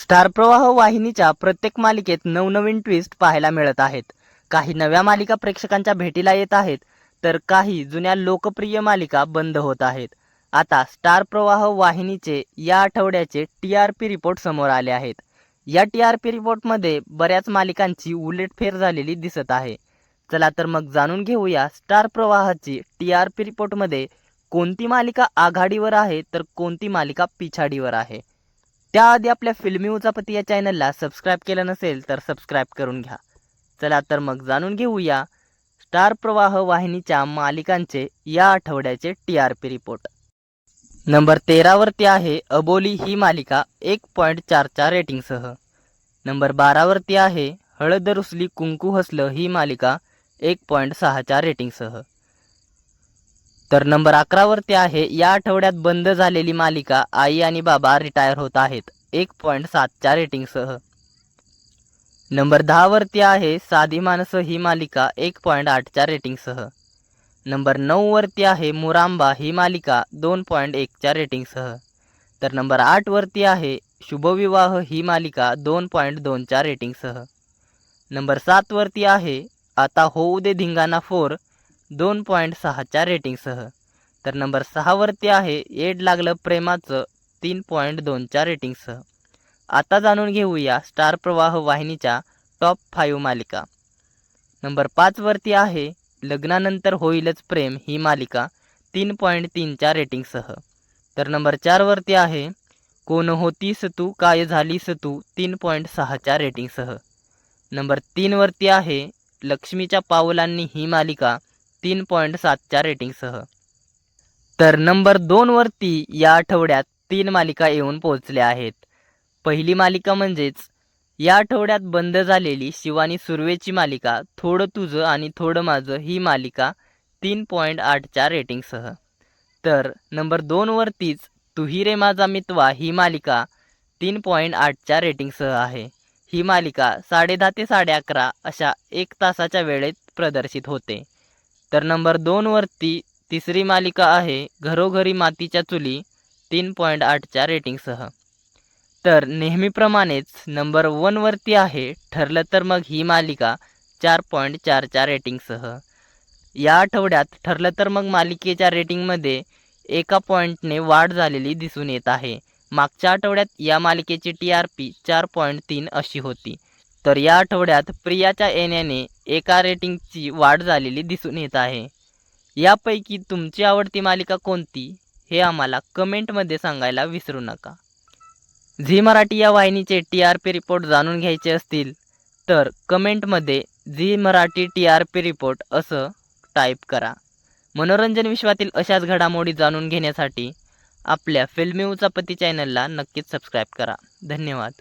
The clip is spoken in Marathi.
स्टार प्रवाह वाहिनीच्या प्रत्येक मालिकेत नवनवीन ट्विस्ट पाहायला मिळत आहेत. काही नव्या मालिका प्रेक्षकांच्या भेटीला येत आहेत तर काही जुन्या लोकप्रिय मालिका बंद होत आहेत. आता स्टार प्रवाह वाहिनीचे या आठवड्याचे टी आर पी रिपोर्ट समोर आले आहेत. या टी आर पी रिपोर्टमध्ये बऱ्याच मालिकांची उलटफेर झालेली दिसत आहे. चला तर मग जाणून घेऊया स्टार प्रवाहाची टी आर पी रिपोर्टमध्ये कोणती मालिका आघाडीवर आहे तर कोणती मालिका पिछाडीवर आहे. त्याआधी आपल्या फिल्मी उचापती या चॅनलला सबस्क्राईब केलं नसेल तर सबस्क्राईब करून घ्या. चला तर मग जाणून घेऊया. स्टार प्रवाह वाहिनीच्या मालिकांचे या आठवड्याचे T R P report number तेरावरती आहे अबोली ही मालिका एक पॉईंट चारच्या रेटिंगसह नंबर बारावरती आहे हळद रुसली कुंकू हसलं ही मालिका एक पॉईंट सहाच्या रेटिंगसह तर नंबर अकरावरती आहे. या आठवड्यात बंद झालेली मालिका आई आणि बाबा रिटायर होत आहेत. एक पॉईंट सातच्या रेटिंगसह नंबर दहावरती आहे. साधी माणसं ही मालिका एक पॉईंट आठच्या रेटिंगसह नंबर नऊवरती आहे. मुरांबा ही मालिका दोन पॉईंट एकच्या रेटिंगसह तर नंबर आठवरती आहे. शुभविवाह ही मालिका दोन पॉईंट दोनच्या रेटिंगसह नंबर सातवरती आहे. आता होऊ दे धिंगाणा फोर. दोन पॉईंट सहाच्या रेटिंगसह. तर नंबर सहावरती आहे एड लागलं प्रेमाचं तीन पॉईंट दोनच्या रेटिंगसह. आता जाणून घेऊया स्टार प्रवाह वाहिनीच्या टॉप फाईव्ह मालिका. नंबर पाचवरती आहे लग्नानंतर होईलच प्रेम ही मालिका तीन पॉईंट तीनच्या रेटिंगसह. तर नंबर चारवरती आहे कोण होतीस तू काय झालीस तू तीन पॉईंट सहाच्या रेटिंगसह. नंबर तीनवरती आहे लक्ष्मीच्या पावलांनी ही मालिका तीन पॉईंट सातच्या रेटिंगसह. तर नंबर दोनवरती या आठवड्यात तीन मालिका येऊन पोहोचल्या आहेत. पहिली मालिका म्हणजेच या आठवड्यात बंद झालेली शिवानी सुर्वेची मालिका थोडं तुझं आणि थोडं माझं ही मालिका तीन पॉईंट आठच्या रेटिंगसह. तर नंबर दोनवरतीच तुही रे माझा मितवा ही मालिका तीन पॉईंट आठच्या रेटिंगसह आहे. ही मालिका साडे दहा ते साडे अकरा अशा एक तासाच्या वेळेत प्रदर्शित होते. तर नंबर दोनवरती तिसरी मालिका आहे घरोघरी मातीच्या चुली तीन पॉईंट आठच्या रेटिंगसह. तर नेहमीप्रमाणेच नंबर वनवरती आहे ठरलं तर मग ही मालिका चार पॉईंट चारच्या रेटिंगसह. या आठवड्यात ठरलं तर मग मालिकेच्या रेटिंगमध्ये एका पॉईंटने वाढ झालेली दिसून येत आहे. मागच्या आठवड्यात या मालिकेची टी आर पी चार पॉईंट तीन अशी होती. तर या आठवड्यात प्रियाच्या येण्याने एका रेटिंगची वाढ झालेली दिसून येत आहे. यापैकी तुमची आवडती मालिका कोणती? हे आम्हाला कमेंटमध्ये सांगायला विसरू नका. झी मराठी या वाहिनीचे टी आर पी रिपोर्ट जाणून घ्यायचे असतील तर कमेंटमध्ये Zee Marathi T R P report असं टाईप करा. मनोरंजन विश्वातील अशाच घडामोडी जाणून घेण्यासाठी आपल्या फिल्मी उचापती चॅनलला नक्कीच सबस्क्राईब करा. धन्यवाद.